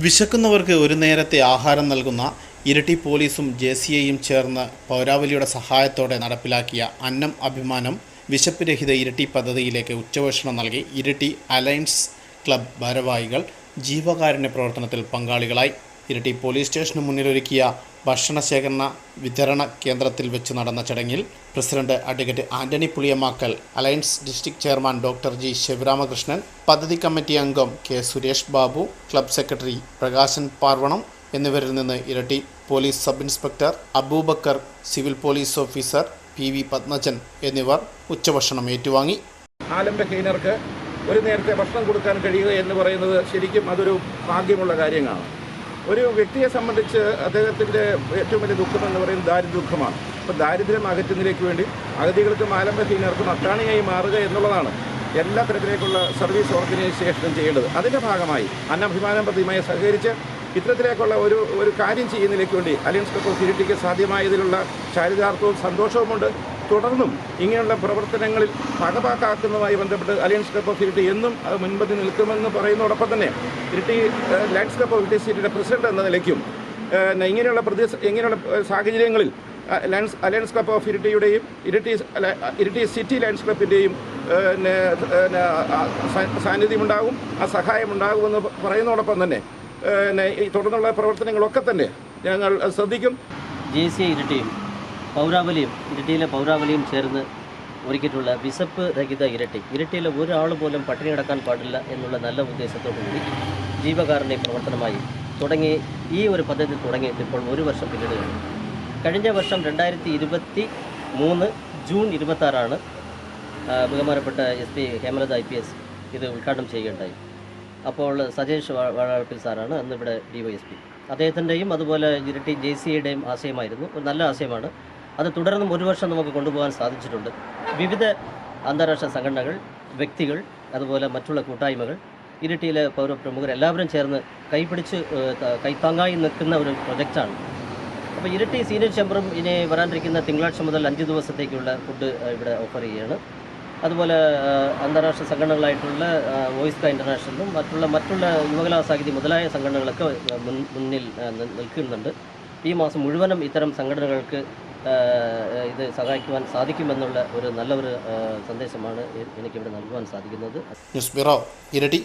വിശക്കുന്നവർക്ക് ഒരു നേരത്തെ ആഹാരം നൽകുന്ന ഇരട്ടി പോലീസും ജെ സി ഐയും ചേർന്ന് പൗരാവലിയുടെ സഹായത്തോടെ നടപ്പിലാക്കിയ അന്നം അഭിമാനം വിശപ്പ് രഹിത ഇരട്ടി പദ്ധതിയിലേക്ക് ഉച്ചഭക്ഷണം നൽകി ഇരട്ടി അലയൻസ് ക്ലബ് ഭാരവാഹികൾ ജീവകാരുണ്യ പ്രവർത്തനത്തിൽ പങ്കാളികളായി. ഇരട്ടി പോലീസ് സ്റ്റേഷന് മുന്നിലൊരുക്കിയ ഭക്ഷണ ശേഖരണ വിതരണ കേന്ദ്രത്തിൽ വെച്ച് നടന്ന ചടങ്ങിൽ president advocate Antony Puliyamakkal alliance district chairman doctor G Sivaramakrishnan പദ്ധതി കമ്മിറ്റി അംഗം K Suresh Babu club secretary Prakashan Parvanam എന്നിവരിൽ നിന്ന് Iritty police sub inspector Abubakar civil police officer P V Padmajan എന്നിവർ ഉച്ചഭക്ഷണം ഏറ്റുവാങ്ങി. ഒരു നേരത്തെ ഭക്ഷണം കൊടുക്കാൻ കഴിയുക എന്ന് പറയുന്നത് ശരിക്കും അതൊരു ഭാഗ്യമുള്ള കാര്യങ്ങളാണ്. ഒരു വ്യക്തിയെ സംബന്ധിച്ച് അദ്ദേഹത്തിന്റെ ഏറ്റവും വലിയ ദുഃഖം എന്ന് പറയുന്നത് ദാരിദ്ര്യമാണ് അപ്പോൾ ദാരിദ്ര്യം അകറ്റുന്നതിലേക്ക് വേണ്ടി അഗതികൾക്കും ആലംബഹീനർക്കും അത്താണിയായി മാറുക എന്നുള്ളതാണ് എല്ലാ തരത്തിലേക്കുള്ള സർവീസ് ഓർഗനൈസേഷനും ചെയ്യേണ്ടത്. അതിന്റെ ഭാഗമായി അന്നഭിമാനം പ്രതിമയെ സഹകരിച്ച് ഇത്തരത്തിലേക്കുള്ള ഒരു ഒരു കാര്യം ചെയ്യുന്നതിലേക്ക് വേണ്ടി അലയൻസ് ക്ലബ് ഓഫ് സാധ്യമായതിലുള്ള ചാരിതാർത്ഥവും സന്തോഷവുമുണ്ട്. തുടർന്നും ഇങ്ങനെയുള്ള പ്രവർത്തനങ്ങളിൽ ഭാഗഭാക്കാക്കുന്നതുമായി ബന്ധപ്പെട്ട് അലയൻസ് ക്ലബ് ഓഫ് ഇരിട്ടി എന്നും അത് മുൻപന്തി നിൽക്കുമെന്ന് പറയുന്നതോടൊപ്പം തന്നെ Iritty lions club of Iritty സിറ്റിയുടെ പ്രസിഡന്റ് എന്ന നിലയ്ക്കും ഇങ്ങനെയുള്ള പ്രതി ഇങ്ങനെയുള്ള സാഹചര്യങ്ങളിൽ ലയൻസ് അലയൻസ് ക്ലബ് ഓഫ് ഇരിട്ടിയുടെയും ഇരിട്ടി ഇരിട്ടി സിറ്റി ലയൻസ് ക്ലബിന്റെയും സാന്നിധ്യമുണ്ടാകും ആ സഹായം ഉണ്ടാകുമെന്ന് പറയുന്നതോടൊപ്പം തന്നെ തുടർന്നുള്ള പ്രവർത്തനങ്ങളൊക്കെ തന്നെ ഞങ്ങൾ ശ്രദ്ധിക്കും. ജെ സി ഇരട്ടിയും പൗരാവലിയും ഇരട്ടിയിലെ പൗരാവലിയും ചേർന്ന് ഒരുക്കിയിട്ടുള്ള വിശപ്പ് രഹിത ഇരട്ടി. ഇരട്ടിയിലെ ഒരാൾ പോലും പട്ടിണി കിടക്കാൻ പാടില്ല എന്നുള്ള നല്ല ഉദ്ദേശത്തോടു കൂടി ജീവകാരുണ്യ പ്രവർത്തനമായി തുടങ്ങി ഈ ഒരു പദ്ധതി തുടങ്ങിയിട്ട് ഇപ്പോൾ ഒരു വർഷം പിന്നിടുകയാണ്. കഴിഞ്ഞ വർഷം രണ്ടായിരത്തി ഇരുപത്തി മൂന്ന് ജൂൺ ഇരുപത്താറാണ് ബഹുമാനപ്പെട്ട S P Hemalatha I P S ഇത് ഉദ്ഘാടനം ചെയ്യുകയുണ്ടായി. അപ്പോൾ സജേഷ് വാഴപ്പിൽ സാറാണ് അന്ന് ഇവിടെ ഡി വൈ എസ് പി. അദ്ദേഹത്തിന്റെയും അതുപോലെ ഇരട്ടി ജെ സിയുടെയും ആശയമായിരുന്നു. ഒരു നല്ല ആശയമാണ്. അത് തുടർന്നും ഒരു വർഷം നമുക്ക് കൊണ്ടുപോകാൻ സാധിച്ചിട്ടുണ്ട്. വിവിധ അന്താരാഷ്ട്ര സംഘടനകൾ വ്യക്തികൾ അതുപോലെ മറ്റുള്ള കൂട്ടായ്മകൾ ഇരട്ടിയിലെ പൗരപ്രമുഖർ എല്ലാവരും ചേർന്ന് കൈപിടിച്ച് കൈത്താങ്ങായി നിൽക്കുന്ന ഒരു പ്രൊജക്റ്റാണ്. അപ്പോൾ ഇരട്ടി സീനിയർ ചേംബറും ഇനി വരാനിരിക്കുന്ന തിങ്കളാഴ്ച മുതൽ അഞ്ച് ദിവസത്തേക്കുള്ള ഫുഡ് ഇവിടെ ഓഫർ ചെയ്യുകയാണ്. അതുപോലെ അന്താരാഷ്ട്ര സംഘടനകളായിട്ടുള്ള വോയിസ്ക ഇന്റർനാഷണലും മറ്റുള്ള മറ്റുള്ള യുവകലാ സാഹിതി മുതലായ സംഘടനകളൊക്കെ മുന്നിൽ നിൽക്കുന്നുണ്ട്. ഈ മാസം മുഴുവനും ഇത്തരം സംഘടനകൾക്ക് ഇത് സഹായിക്കുവാൻ സാധിക്കുമെന്നുള്ള ഒരു നല്ലൊരു സന്ദേശമാണ് എനിക്കിവിടെ നൽകുവാൻ സാധിക്കുന്നത്. ന്യൂസ് ബ്യൂറോ ഇരട്ടി.